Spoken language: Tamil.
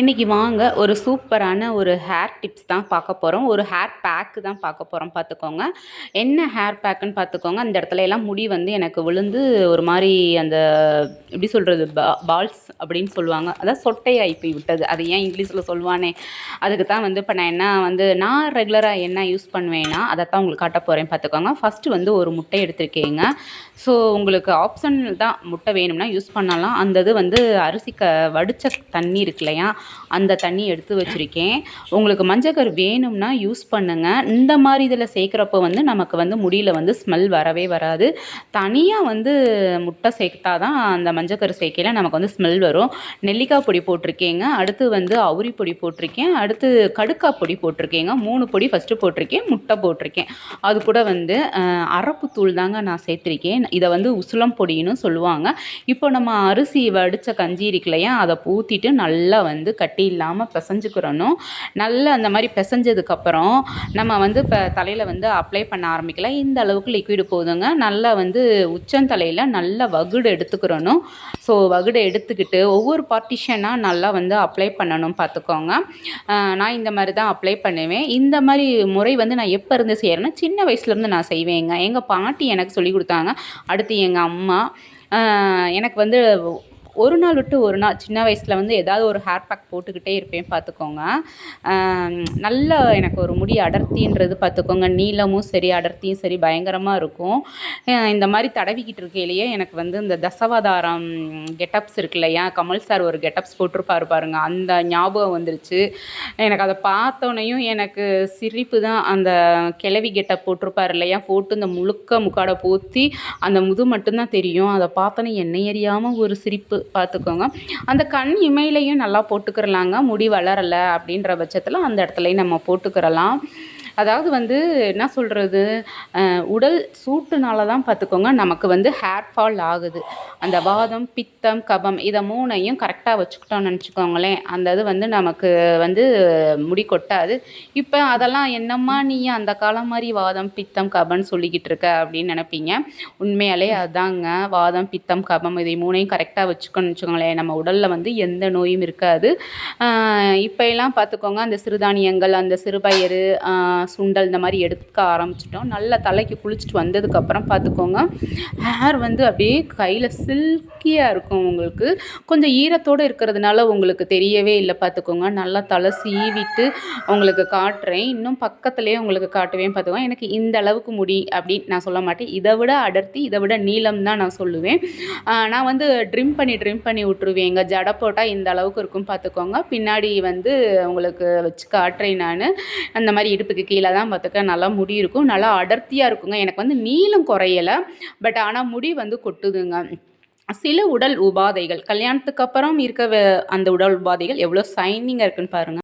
இன்றைக்கி வாங்க ஒரு சூப்பரான ஒரு ஹேர் டிப்ஸ் தான் பார்க்க போகிறோம் ஒரு ஹேர் பேக்கு தான் பார்க்க போகிறோம் பார்த்துக்கோங்க. என்ன ஹேர் பேக்குன்னு பார்த்துக்கோங்க. அந்த இடத்துல எல்லாம் முடி வந்து எனக்கு விழுந்து ஒரு மாதிரி அந்த எப்படி சொல்கிறது பா பால்ஸ் அப்படின்னு சொல்லுவாங்க. அதான் சொட்டையாகி போய் விட்டது. அது ஏன் இங்கிலீஷில் சொல்லுவானே? அதுக்கு தான் வந்து இப்போ நான் என்ன வந்து நான் ரெகுலராக என்ன யூஸ் பண்ணுவேன்னா அதை தான் உங்களுக்கு காட்ட போகிறேன் பார்த்துக்கோங்க. ஃபஸ்ட்டு வந்து ஒரு முட்டை எடுத்திருக்கீங்க. ஸோ உங்களுக்கு ஆப்ஷன் தான் முட்டை வேணும்னா யூஸ் பண்ணலாம். அந்த இது வந்து அரிசி க வடித்த தண்ணி இருக்கு இல்லையா? அந்த தண்ணி எடுத்து வச்சுருக்கேன். உங்களுக்கு மஞ்சக்கரு வேணும்னா யூஸ் பண்ணுங்கள் இந்த மாதிரி இதில் சேர்க்குறப்போ வந்து நமக்கு வந்து முடியில் வந்து ஸ்மெல் வரவே வராது. தனியாக வந்து முட்டை சேர்த்தா தான் அந்த மஞ்சக்கரு சேர்க்கையில் நமக்கு வந்து ஸ்மெல் வரும். நெல்லிக்காய் பொடி போட்டிருக்கேங்க. அடுத்து வந்து அவுரி பொடி போட்டிருக்கேன். அடுத்து கடுக்காய் பொடி போட்டிருக்கேங்க. மூணு பொடி ஃபஸ்ட்டு போட்டிருக்கேன். முட்டை போட்டிருக்கேன். அது கூட வந்து அரப்பு தூள் தாங்க நான் சேர்த்துருக்கேன். இதை வந்து உசுலம் பொடின்னு சொல்லுவாங்க. இப்போ நம்ம அரிசி வடித்த கஞ்சி இருக்கு இல்லையா? அதை ஊற்றிட்டு நல்லா வந்து கட்டி இல்லாமல் பிசைஞ்சுக்கிறணும் நல்லா அந்த மாதிரி பிசைஞ்சதுக்கப்புறம் நம்ம வந்து இப்போ தலையில் வந்து அப்ளை பண்ண ஆரம்பிக்கலாம் இந்த அளவுக்கு லிக்விடு போதுங்க. நல்லா வந்து உச்சந்தலையில் நல்லா வகுடு எடுத்துக்கிறணும் ஸோ வகுடு எடுத்துக்கிட்டு ஒவ்வொரு பார்ட்டிஷனாக நல்லா வந்து அப்ளை பண்ணணும் பார்த்துக்கோங்க. நான் இந்த மாதிரி தான் அப்ளை பண்ணுவேன். இந்த மாதிரி முறை வந்து நான் எப்போ இருந்து செய்கிறேன்னா சின்ன வயசுலேருந்து நான் செய்வேங்க. எங்கள் பாட்டி எனக்கு சொல்லி கொடுத்தாங்க. அடுத்து எங்கள் அம்மா எனக்கு வந்து ஒரு நாள் விட்டு ஒரு நாள் சின்ன வயசில் வந்து ஏதாவது ஒரு ஹேர் பேக் போட்டுக்கிட்டே இருப்பேன் பார்த்துக்கோங்க. நல்ல எனக்கு ஒரு முடி அடர்த்தின்றது பார்த்துக்கோங்க. நீளமும் சரி அடர்த்தியும் சரி பயங்கரமாக இருக்கும். இந்த மாதிரி தடவிக்கிட்டு இருக்கையிலேயே எனக்கு வந்து இந்த தசவதாரம் கெட்டப்ஸ் இருக்கு இல்லையா? கமல் சார் ஒரு கெட்டப்ஸ் போட்டிருப்பாரு பாருங்க. அந்த ஞாபகம் வந்துருச்சு. எனக்கு அதை பார்த்தோன்னையும் எனக்கு சிரிப்பு தான். அந்த கிளவி கெட்டப் போட்டிருப்பார் இல்லையா? போட்டு இந்த முழுக்க முக்காடை போற்றி அந்த முது மட்டும்தான் தெரியும். அதை பார்த்தோன்னே என்னை அறியாமல் ஒரு சிரிப்பு. பார்த்துக்கோங்க. அந்த கண் இமையிலையும் நல்லா போட்டுக்கிறலாங்க. முடி வளரலை அப்படின்ற பட்சத்தில் அந்த இடத்துலையும் நம்ம போட்டுக்கிறலாம். அதாவது வந்து என்ன சொல்கிறது உடல் சூட்டுனால தான் பார்த்துக்கோங்க நமக்கு வந்து ஹேர் ஃபால் ஆகுது. அந்த வாதம் பித்தம் கபம் இதை மூணையும் கரெக்டாக வச்சுக்கிட்டோம்னு நினச்சிக்கோங்களேன். அந்த இது வந்து நமக்கு வந்து முடி கொட்டாது. இப்போ அதெல்லாம் என்னம்மா நீ அந்த காலம் மாதிரி வாதம் பித்தம் கபம்னு சொல்லிக்கிட்டு இருக்க அப்படின்னு நினைப்பீங்க. உண்மையாலே அதாங்க வாதம் பித்தம் கபம் இதை மூணையும் கரெக்டாக வச்சுக்கணும்னு வச்சுக்கோங்களேன் நம்ம உடலில் வந்து எந்த நோயும் இருக்காது. இப்போ எல்லாம் பார்த்துக்கோங்க அந்த சிறுதானியங்கள் அந்த சிறுபயிறு சுண்டல் இந்த மாதிரி எடுக்க ஆரம்பிச்சிட்டோம். நல்லா தலைக்கு குளிச்சுட்டு வந்ததுக்கப்புறம் பார்த்துக்கோங்க ஹேர் வந்து அப்படியே கையில் சில்கியாக இருக்கும் உங்களுக்கு. கொஞ்சம் ஈரத்தோடு இருக்கிறதுனால உங்களுக்கு தெரியவே இல்லை பார்த்துக்கோங்க. நல்லா தலை சீவிட்டு உங்களுக்கு காட்டுறேன். இன்னும் பக்கத்துலேயே உங்களுக்கு காட்டுவேன் பார்த்துக்கோங்க. எனக்கு இந்த அளவுக்கு முடி அப்படின்னு நான் சொல்ல மாட்டேன். இதை விட அடர்த்தி இதை விட நீளம் தான் நான் சொல்லுவேன். நான் வந்து ட்ரிம் பண்ணி ட்ரிம் பண்ணி விட்ருவேங்க ஜடை போட்டால் இந்த அளவுக்கு இருக்கும் பார்த்துக்கோங்க. பின்னாடி வந்து உங்களுக்கு வச்சு காட்டுறேன் நான். அந்த மாதிரி இடுப்புக்கு கீழே தான் பார்த்துக்க நல்லா முடி இருக்கும். நல்லா அடர்த்தியாக இருக்குங்க. எனக்கு வந்து நீளம் குறையலை. பட் ஆனால் முடி வந்து கொட்டுதுங்க. சில உடல் உபாதைகள் கல்யாணத்துக்கு அப்புறம் இருக்க அந்த உடல் உபாதைகள் எவ்வளோ சைனிங்காக இருக்குன்னு பாருங்கள்